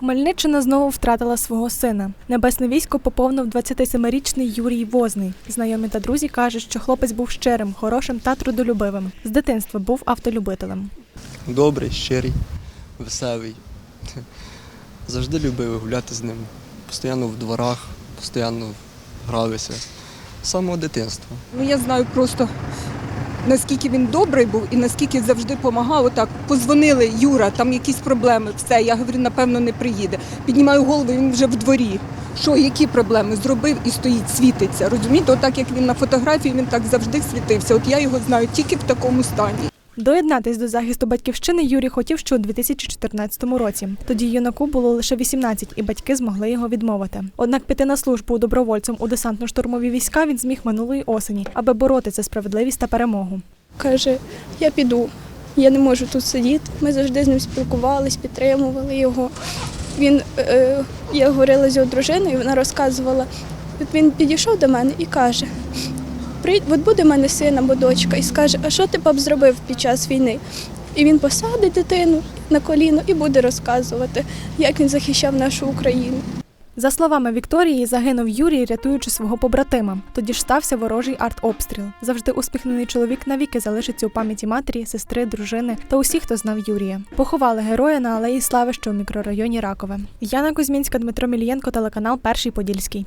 Хмельниччина знову втратила свого сина. Небесне військо поповнив 27-річний Юрій Возний. Знайомі та друзі кажуть, що хлопець був щирим, хорошим та трудолюбивим. З дитинства був автолюбителем. Добрий, щирий, веселий. Завжди любив гуляти з ним. Постійно в дворах, постійно гралися. З самого дитинства. Ну я знаю просто наскільки він добрий був і наскільки завжди допомагав. Отак позвонили Юра, там якісь проблеми. Все, я говорю, напевно, не приїде. Піднімаю голову, він вже в дворі. Що, які проблеми? Зробив і стоїть, світиться. Розумієте, отак як він на фотографії, він так завжди світився. От я його знаю тільки в такому стані. Доєднатись до захисту батьківщини Юрій хотів ще у 2014 році. Тоді юнаку було лише 18, і батьки змогли його відмовити. Однак піти на службу добровольцем у десантно-штурмові війська він зміг минулої осені, аби боротися за справедливість та перемогу. Каже, я піду, я не можу тут сидіти. Ми завжди з ним спілкувались, підтримували його. Він, е, я говорила з його дружиною, вона розказувала. От він підійшов до мене і каже: «При- от буде в мене син або дочка, і скаже, а що ти б зробив під час війни? І він посадить дитину на коліно і буде розказувати, як він захищав нашу Україну. За словами Вікторії, загинув Юрій, рятуючи свого побратима. Тоді ж стався ворожий артобстріл. Завжди усміхнений чоловік навіки залишиться у пам'яті матері, сестри, дружини та усіх, хто знав Юрія. Поховали героя на алеї Слави, що у мікрорайоні Ракове. Яна Кузьмінська, Дмитро Мілієнко, телеканал Перший Подільський.